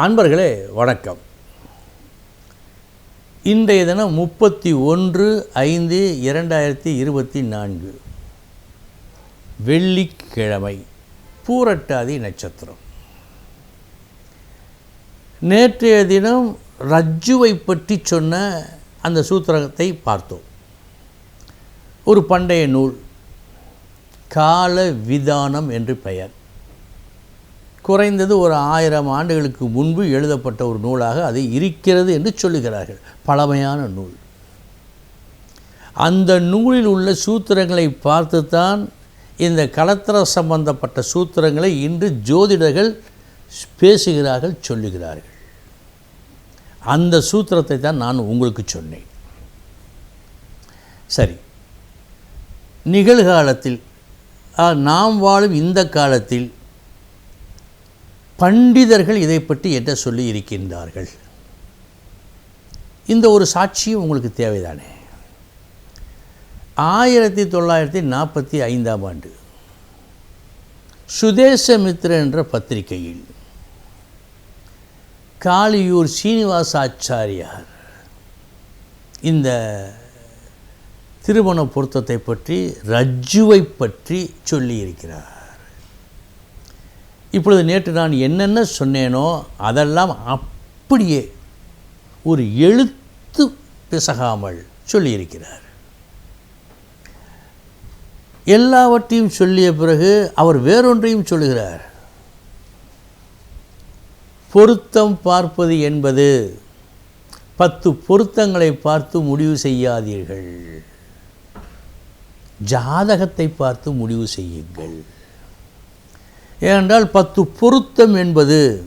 அன்பர்களே வணக்கம். இன்றைய தினம் முப்பத்தி ஒன்று ஐந்து இரண்டாயிரத்தி இருபத்தி நான்கு. வெள்ளிக்கிழமை பூரட்டாதி நட்சத்திரம். நேற்றைய தினம் ரஜ்ஜுவை பற்றி சொன்ன அந்த சூத்திரத்தை பார்த்தோம். ஒரு பண்டைய நூல் கால விதானம் என்று பெயர். குறைந்தது ஒரு ஆயிரம் ஆண்டுகளுக்கு முன்பு எழுதப்பட்ட ஒரு நூலாக அது இருக்கிறது என்று சொல்லுகிறார்கள். பழமையான நூல். அந்த நூலில் உள்ள சூத்திரங்களை பார்த்துத்தான் இந்த கலத்திர சம்பந்தப்பட்ட சூத்திரங்களை இன்று ஜோதிடர்கள் பேசுகிறார்கள் சொல்லுகிறார்கள். அந்த சூத்திரத்தை தான் நான் உங்களுக்கு சொன்னேன். சரி. நிகழ்காலத்தில் நாம் வாழும் இந்த காலத்தில் பண்டிதர்கள் இதை பற்றி என்ன சொல்லி இருக்கின்றார்கள். இந்த ஒரு சாட்சியும் உங்களுக்கு தேவைதானே? ஆயிரத்தி தொள்ளாயிரத்தி நாற்பத்தி ஐந்தாம் ஆண்டு சுதேசமித்ர என்ற பத்திரிகையில் காளியூர் சீனிவாசாச்சாரியார் இந்த திருமண பொருத்தத்தை பற்றி ரஜ்ஜுவை பற்றி சொல்லியிருக்கிறார். இப்பொழுது நேற்று நான் என்னென்ன சொன்னேனோ அதெல்லாம் அப்படியே ஒரு எழுத்து பிசகாமல் சொல்லியிருக்கிறார். எல்லாவற்றையும் சொல்லிய பிறகு அவர் வேறொன்றையும் சொல்லுகிறார். பொருத்தம் பார்ப்பது என்பது பத்து பொருத்தங்களை பார்த்து முடிவு செய்யாதீர்கள். ஜாதகத்தை பார்த்து முடிவு செய்யுங்கள். ஏனென்றால் பத்து பொருத்தம் என்பது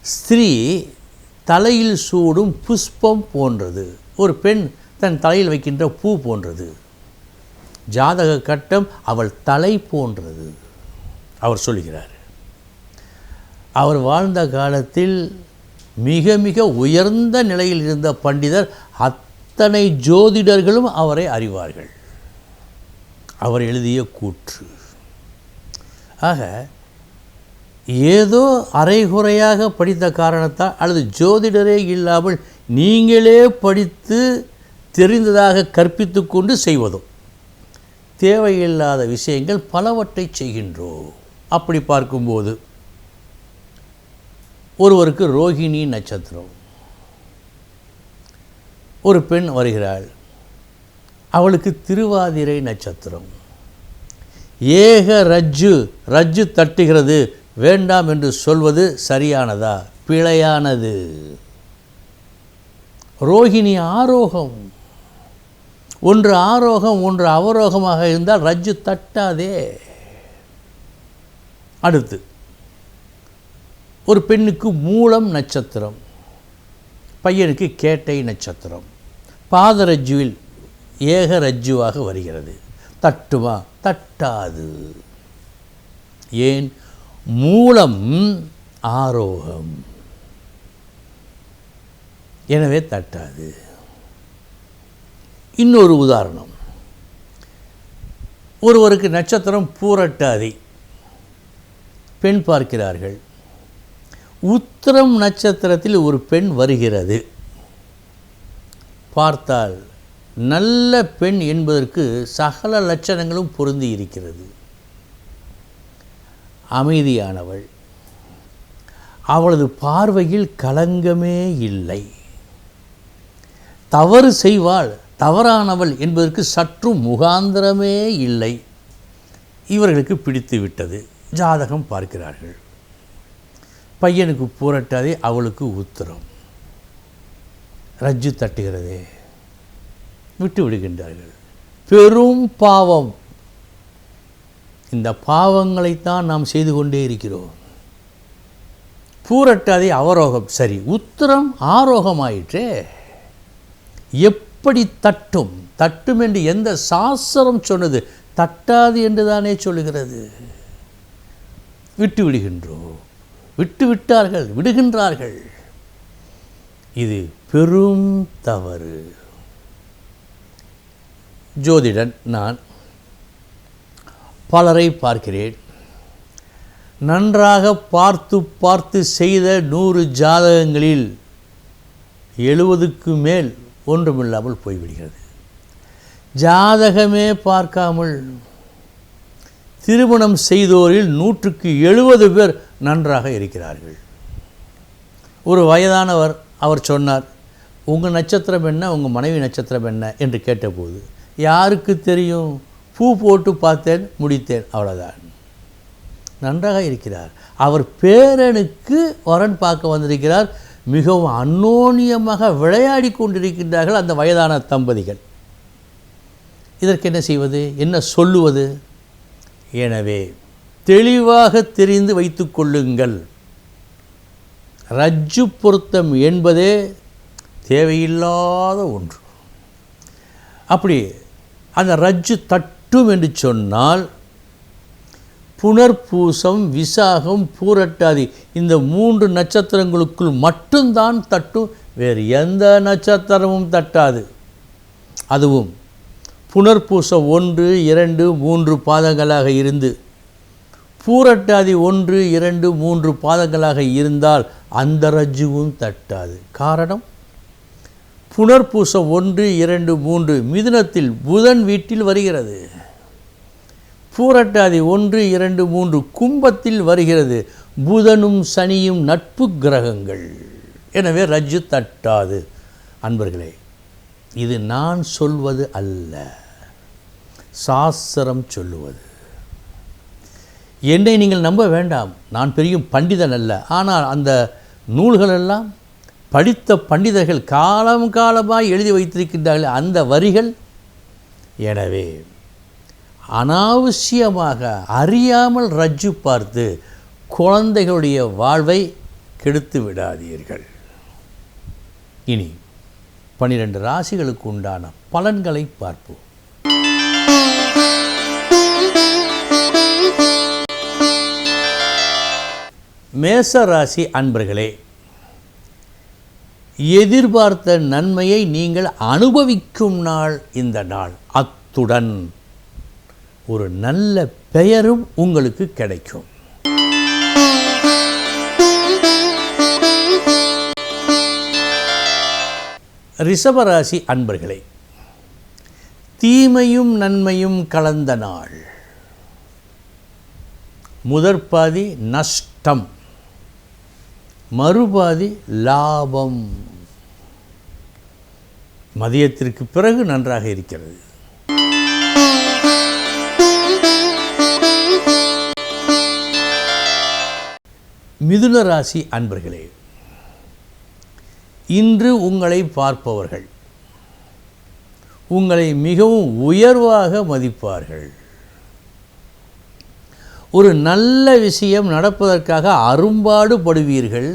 ஸ்திரீ தலையில் சூடும் புஷ்பம் போன்றது. ஒரு பெண் தன் தலையில் வைக்கின்ற பூ போன்றது. ஜாதக கட்டம் அவள் தலை போன்றது அவர் சொல்கிறார் அவர் வாழ்ந்த காலத்தில் மிக மிக உயர்ந்த நிலையில் இருந்த பண்டிதர் அத்தனை ஜோதிடர்களும் அவரை அறிவார்கள். அவர் எழுதிய கூற்று. ஆக ஏதோ அரைகுறையாக படித்த காரணத்தால் அல்லது ஜோதிடரே இல்லாமல் நீங்களே படித்து தெரிந்ததாக கற்பித்து கொண்டு செய்வதும் தேவையில்லாத விஷயங்கள் பலவற்றை செய்கின்றோம் அப்படி பார்க்கும்போது ஒருவருக்கு ரோகிணி நட்சத்திரம். ஒரு பெண் வருகிறாள். அவளுக்கு திருவாதிரை நட்சத்திரம். ஏக ரஜ்ஜு ரஜ்ஜு தட்டுகிறது. வேண்டாம் என்று சொல்வது சரியானதா? பிழையானது. ரோகிணி ஆரோகம். ஒன்று ஆரோகம் ஒன்று அவரோகமாக இருந்தால் ரஜ்ஜு தட்டாதே. அடுத்து ஒரு பெண்ணுக்கு மூலம் நட்சத்திரம் பையனுக்கு கேட்டை நட்சத்திரம். பாதரஜ்ஜுவில் ஏக ரஜ்ஜுவாக வருகிறது. தட்டுமா? தட்டாது. ஏன்? மூலம் ஆரோகம். எனவே தட்டாது. இன்னொரு உதாரணம். ஒருவருக்கு நட்சத்திரம் பூரட்டாதி. பெண் பார்க்கிறார்கள். உத்திரம் நட்சத்திரத்தில் ஒரு பெண் வருகிறது. பார்த்தால் நல்ல பெண் என்பதற்கு சகல லட்சணங்களும் பொருந்தி இருக்கிறது. அமைதியானவள். அவளது பார்வையில் கலங்கமே இல்லை. தவறு செய்வாள் தவறானவள் என்பதற்கு சற்று முகாந்திரமே இல்லை. இவர்களுக்கு பிடித்து விட்டது. ஜாதகம் பார்க்கிறார்கள். பையனுக்கு பூரட்டாதே அவளுக்கு உத்தரம். ரஜ்ஜு தட்டுகிறதே. விட்டு விடுகின்றார்கள் பெரும் பாவம். இந்த பாவங்களைத்தான் நாம் செய்து கொண்டே இருக்கிறோம். பூரட்டாதே அவரோகம். சரி உத்தரம் ஆரோகமாயிற்றே. எப்படி தட்டும்? தட்டும் என்று எந்த சாஸ்திரம் சொன்னது? தட்டாது என்று தானே சொல்லுகிறது. விட்டு விடுகின்றோம் விட்டு விட்டார்கள் விடுகின்றார்கள். இது பெரும் தவறு. ஜோதிடன் நான் பலரை பார்க்கிறேன். நன்றாக பார்த்து பார்த்து செய்த நூறு ஜாதகங்களில் எழுபதுக்கு மேல் ஒன்றுமில்லாமல் போய்விடுகிறது. ஜாதகமே பார்க்காமல் திருமணம் செய்தோரில் நூற்றுக்கு எழுபது பேர் நன்றாக இருக்கிறார்கள். ஒரு வயதானவர் அவர் சொன்னார் உங்கள் நட்சத்திரம் என்ன? உங்கள் மனைவி நட்சத்திரம் என்ன? என்று கேட்டபோது யாருக்கு தெரியும்? பூ போட்டு பார்த்தேன் முடித்தேன். அவ்வளோதான் நன்றாக இருக்கிறார். அவர் பேரனுக்கு வரன் பார்க்க வந்திருக்கிறார். மிகவும் அந்நோன்யமாக விளையாடி கொண்டிருக்கின்றார்கள் அந்த வயதான தம்பதிகள். இதற்கு என்ன செய்வது? என்ன சொல்லுவது? எனவே தெளிவாக தெரிந்து வைத்து கொள்ளுங்கள். ரஜ்ஜு பொருத்தம் என்பதே தேவையில்லாத ஒன்று. அப்படி அந்த ரஜ்ஜு தட்டும் என்று சொன்னால் புனர்பூசம் விசாகம் பூரட்டாதி இந்த மூன்று நட்சத்திரங்களுக்குள் மட்டும்தான் தட்டும் வேறு எந்த நட்சத்திரமும் தட்டாது. அதுவும் புனர்பூசம் ஒன்று இரண்டு மூன்று பாதங்களாக இருந்து பூரட்டாதி ஒன்று இரண்டு மூன்று பாதங்களாக இருந்தால் அந்த ரஜ்ஜுவும் தட்டாது. காரணம்? புனர்பூசம் ஒன்று இரண்டு மூன்று மிதுனத்தில் புதன் வீட்டில் வருகிறது. பூரட்டாதி ஒன்று இரண்டு மூன்று கும்பத்தில் வருகிறது. புதனும் சனியும் நட்பு கிரகங்கள். எனவே ரஜ்ஜு தட்டாது. அன்பர்களே இது நான் சொல்வது அல்ல. சாஸ்திரம் சொல்லுவது. என்னை நீங்கள் நம்ப வேண்டாம். நான் பெரிய பண்டிதன் அல்ல. ஆனால் அந்த நூல்களெல்லாம் படித்த பண்டிதர்கள் காலம் காலமாக எழுதி வைத்திருக்கின்றார்கள் அந்த வரிகள். எனவே அனாவசியமாக அறியாமல் ரஜ்ஜு பார்த்து குழந்தைகளுடைய வாழ்வை கெடுத்து விடாதீர்கள். இனி பனிரெண்டு ராசிகளுக்கு உண்டான பலன்களை பார்ப்போம். மேச ராசி அன்பர்களே எதிர்பார்த்த நன்மையை நீங்கள் அனுபவிக்கும் நாள் இந்த நாள். அத்துடன் ஒரு நல்ல பெயரும் உங்களுக்கு கிடைக்கும். ரிஷபராசி அன்பர்களே தீமையும் நன்மையும் கலந்த நாள். முதற்பாதி நஷ்டம். மறுபாதி லாபம். மதியத்திற்கு பிறகு நன்றாக இருக்கிறது. மிதுன ராசி அன்பர்களே இன்று உங்களை பார்ப்பவர்கள் உங்களை மிகவும் உயர்வாக மதிப்பார்கள். ஒரு நல்ல விஷயம் நடப்பதற்காக அரும்பாடுபடுவீர்கள்.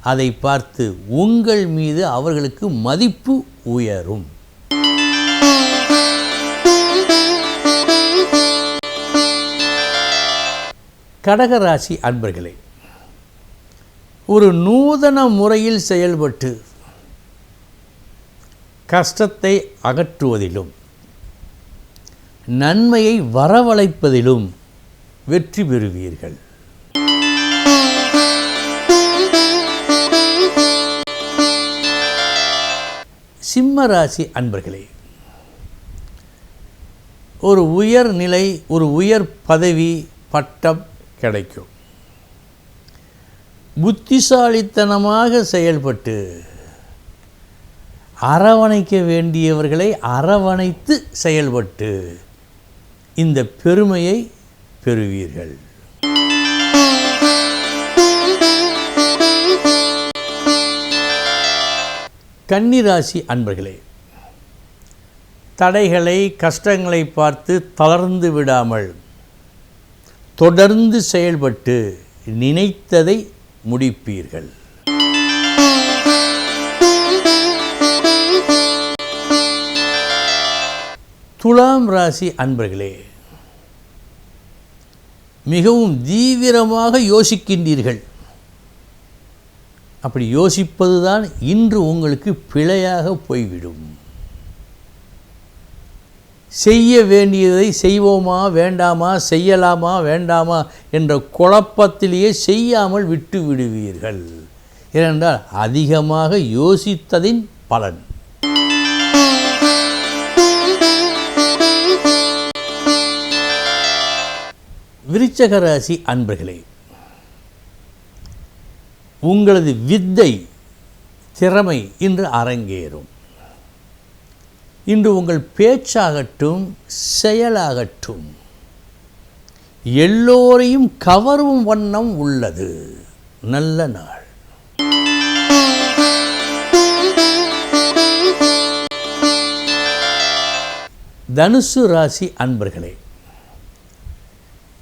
அதை பார்த்து உங்கள் மீது அவர்களுக்கு மதிப்பு உயரும். கடகராசி அன்பர்களே ஒரு நூதன முறையில் செயல்பட்டு கஷ்டத்தை அகற்றுவதிலும் நன்மையை வரவழைப்பதிலும் வெற்றி பெறுவீர்கள். சிம்ம ராசி அன்பர்களே ஒரு உயர் நிலை ஒரு உயர் பதவி பட்டம் கிடைக்கும். புத்திசாலித்தனமாக செயல்பட்டு அரவணைக்க வேண்டியவர்களை அரவணைத்து செயல்பட்டு இந்த பெருமையை பெறுவீர்கள். கன்னிராசி அன்பர்களே தடைகளை கஷ்டங்களை பார்த்து தளர்ந்து விடாமல் தொடர்ந்து செயல்பட்டு நினைத்ததை முடிப்பீர்கள். துலாம் ராசி அன்பர்களே மிகவும் தீவிரமாக யோசிக்கின்றீர்கள். அப்படி யோசிப்பதுதான் இன்று உங்களுக்கு பிழையாக போய்விடும். செய்ய வேண்டியதை செய்வோமா வேண்டாமா செய்யலாமா வேண்டாமா என்ற குழப்பத்திலேயே செய்யாமல் விட்டு விடுவீர்கள் ஏனென்றால் அதிகமாக யோசித்ததின் பலன். விருச்சக ராசி அன்பர்களே உங்களது வித்தை திறமை இன்று அரங்கேறும். இன்று உங்கள் பேச்சாகட்டும் செயலாகட்டும் எல்லோரையும் கவரும் வண்ணம் உள்ளது. நல்ல நாள். தனுசு ராசி அன்பர்களே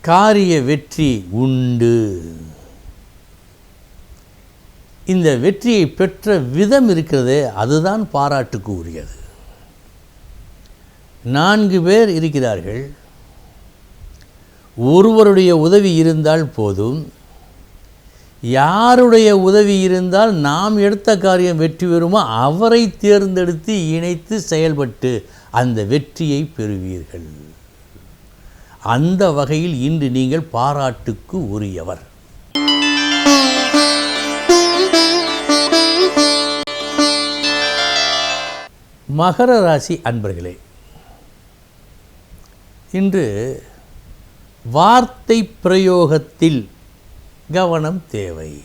காரிய வெற்றி உண்டு. இந்த வெற்றியை பெற்ற விதம் இருக்கிறதே அதுதான் பாராட்டுக்கு உரியது. நான்கு பேர் இருக்கிறார்கள். ஒருவருடைய உதவி இருந்தால் போதும். யாருடைய உதவி இருந்தால் நாம் எடுத்த காரியம் வெற்றி பெறுமோ அவரை தேர்ந்தெடுத்து இணைத்து செயல்பட்டு அந்த வெற்றியை பெறுவீர்கள். அந்த வகையில் இன்று நீங்கள் பாராட்டுக்கு உரியவர். மகர ராசி அன்பர்களே இன்று வார்த்தை பிரயோகத்தில் கவனம் தேவை.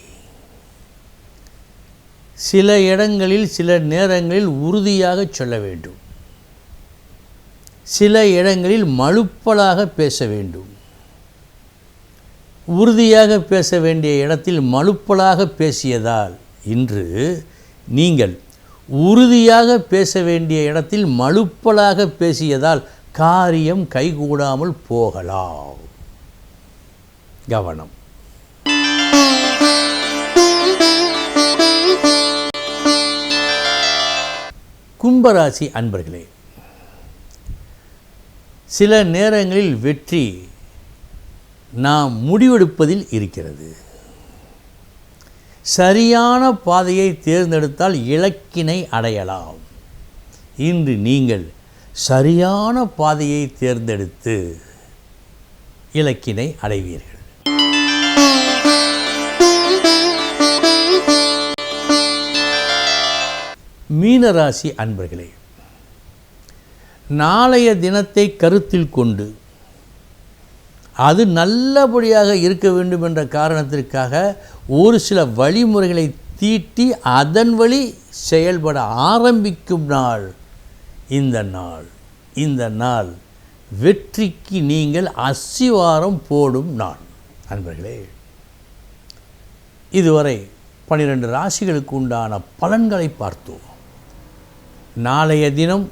சில இடங்களில் சில நேரங்களில் உறுதியாக சொல்ல வேண்டும். சில இடங்களில் மழுப்பலாக பேச வேண்டும். உறுதியாக பேச வேண்டிய இடத்தில் மழுப்பலாக பேசியதால் இன்று நீங்கள் உறுதியாக பேச வேண்டிய இடத்தில் மழுப்பலாக பேசியதால் காரியம் கைகூடாமல் போகலாம். கவனம். கும்பராசி அன்பர்களே சில நேரங்களில் வெற்றி நாம் முடிவெடுப்பதில் இருக்கிறது. சரியான பாதையை தேர்ந்தெடுத்தால் இலக்கினை அடையலாம். இன்று நீங்கள் சரியான பாதையை தேர்ந்தெடுத்து இலக்கினை அடைவீர்கள். மீனராசி அன்பர்களே நாளைய தினத்தை கருத்தில் கொண்டு அது நல்லபடியாக இருக்க வேண்டும் என்ற காரணத்திற்காக ஒரு சில வழிமுறைகளை தீட்டி அதன் வழி செயல்பட ஆரம்பிக்கும் நாள் இந்த நாள். இந்த நாள் வெற்றிக்கு நீங்கள் அசிவாரம் போடும் நாள். அன்பர்களே இதுவரை பனிரெண்டு ராசிகளுக்கு உண்டான பலன்களை பார்த்தோம். நாளைய தினம்